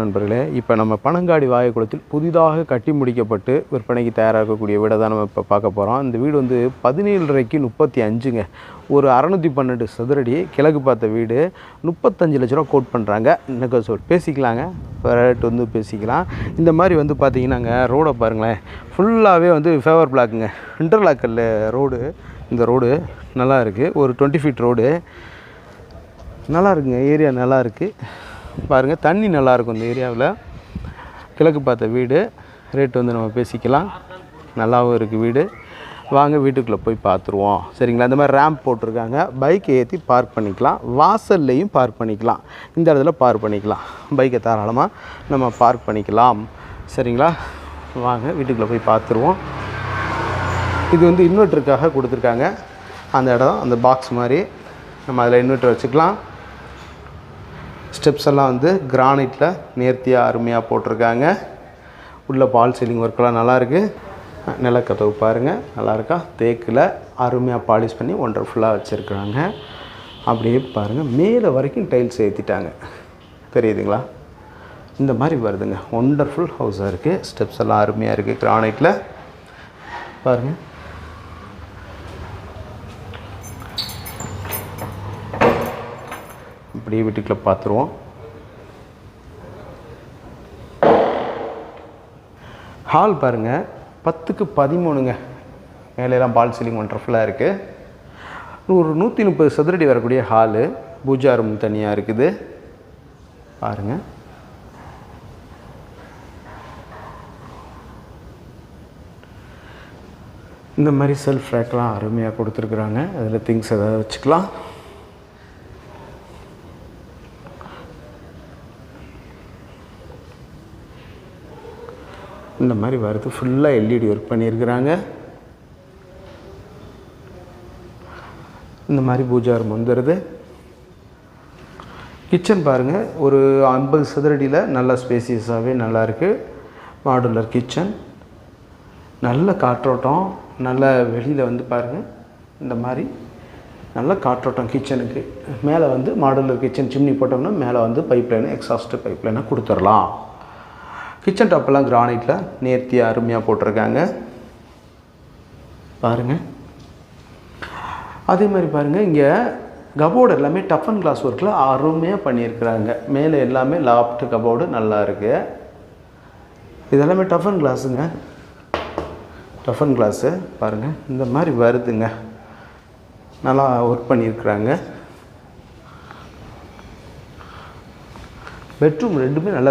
நண்பர்களே. இப்போ நம்ம பனங்காடி வாயக்குளத்தில் புதிதாக கட்டி முடிக்கப்பட்டு விற்பனைக்கு தயாராகக்கூடிய வீடை தான் நம்ம இப்போ பார்க்க போகிறோம் இந்த வீடு வந்து பதினேழரைக்கு முப்பத்தி அஞ்சுங்க. ஒரு அறநூற்றி பன்னெண்டு சதுரடி கிழக்கு பார்த்த வீடு. முப்பத்தஞ்சு லட்ச ரூபா கோட் பண்ணுறாங்க எனக்கு சொல் பேசிக்கலாங்க. ரேட் வந்து பேசிக்கலாம். இந்த மாதிரி வந்து பார்த்தீங்கன்னாங்க ரோடை பாருங்களேன். ஃபுல்லாகவே வந்து ஃபேவர் பிளாக்குங்க இன்டர்லாக்கல்ல ரோடு இந்த ரோடு நல்லா இருக்குது ஒரு டுவெண்ட்டி ஃபீட் ரோடு நல்லா இருக்குங்க. ஏரியா நல்லா இருக்குது பாருங்கள் தண்ணி நல்லாயிருக்கும் இந்த ஏரியாவில். கிழக்கு பார்த்த வீடு ரேட் வந்து நம்ம பேசிக்கலாம். நல்லாவும் இருக்குது வீடு. வாங்க வீட்டுக்குள்ளே போய் பார்த்துருவோம். சரிங்களா? இந்த மாதிரி ரேம்ப் போட்டிருக்காங்க. பைக்கை ஏற்றி பார்க் பண்ணிக்கலாம். வாசல்லையும் பார்க் பண்ணிக்கலாம். இந்த இடத்துல பார்க் பண்ணிக்கலாம். பைக்கை தாராளமாக நம்ம பார்க் பண்ணிக்கலாம். சரிங்களா? வாங்க வீட்டுக்குள்ளே போய் பார்த்துருவோம். இது வந்து இன்வெர்ட்டருக்காக கொடுத்துருக்காங்க. அந்த இடம் அந்த பாக்ஸ் மாதிரி. நம்ம அதில் இன்வெர்ட்டர் வச்சுக்கலாம். ஸ்டெப்ஸ் எல்லாம் வந்து கிரானைட்டில் நேர்த்தியாக அருமையாக போட்டிருக்காங்க. உள்ளே பால் சீலிங் ஒர்க்கெல்லாம் நல்லாயிருக்கு நிலக்கதவு பாருங்கள் நல்லாயிருக்கா தேக்கில் அருமையாக பாலிஷ் பண்ணி ஒண்டர்ஃபுல்லாக வச்சுருக்குறாங்க அப்படியே பாருங்கள் மேலே வரைக்கும் டைல்ஸ் ஏற்றிட்டாங்க தெரியுதுங்களா? இந்த மாதிரி வருதுங்க. ஒண்டர்ஃபுல் ஹவுஸாக இருக்குது ஸ்டெப்ஸ் எல்லாம் அருமையாக இருக்குது கிரானைட்டில் பாருங்கள் அப்படியே வீட்டுக்குள்ளே பார்த்துருவோம் ஹால் பாருங்கள் பத்துக்கு பதிமூணுங்க. மேலெல்லாம் பால் சீலிங் ஒண்டர்ஃபுல்லாக இருக்குது ஒரு நூற்றி முப்பது சதுரடி வரக்கூடிய ஹாலு பூஜா ரூம் தனியாக இருக்குது. பாருங்கள் இந்த மாதிரி செல்ஃப் ரேக்லாம் அருமையாக கொடுத்துருக்குறாங்க. அதில் திங்ஸ் எதாவது வச்சுக்கலாம். இந்த மாதிரி வருது ஃபுல்லாக எல்இடி ஒர்க் பண்ணியிருக்கிறாங்க. இந்த மாதிரி பூஜா ரூம் வந்துடுது கிச்சன் பாருங்கள் ஒரு ஐம்பது சதுரடியில் நல்ல ஸ்பேசியஸாகவே நல்லாயிருக்கு மாடுலர் கிச்சன் நல்ல காற்றோட்டம் நல்ல வெளியில் வந்து பாருங்கள் இந்த மாதிரி நல்ல காற்றோட்டம் கிச்சனுக்கு மேலே வந்து மாடுலர் கிச்சன் சிம்னி போட்டோம்னா மேலே வந்து பைப் லைன் எக்ஸாஸ்ட்டு பைப் லைனாக கொடுத்துடலாம். கிச்சன் டாப்பெல்லாம் கிரானைட்டில் நேர்த்தியாக அருமையாக போட்டிருக்காங்க. பாருங்கள் அதே மாதிரி பாருங்கள் இங்கே கபோர்டு எல்லாமே டஃப் அண்ட் கிளாஸ் ஒர்க்கில் அருமையாக பண்ணியிருக்கிறாங்க. மேலே எல்லாமே லாப்ட் கபோர்டு நல்லா இருக்குது இதெல்லாமே tough and கிளாஸுங்க. Tough and glass. பாருங்கள் இந்த மாதிரி வருதுங்க. நல்லா ஒர்க் பண்ணியிருக்கிறாங்க. பெட்ரூம் ரெண்டுமே நல்லா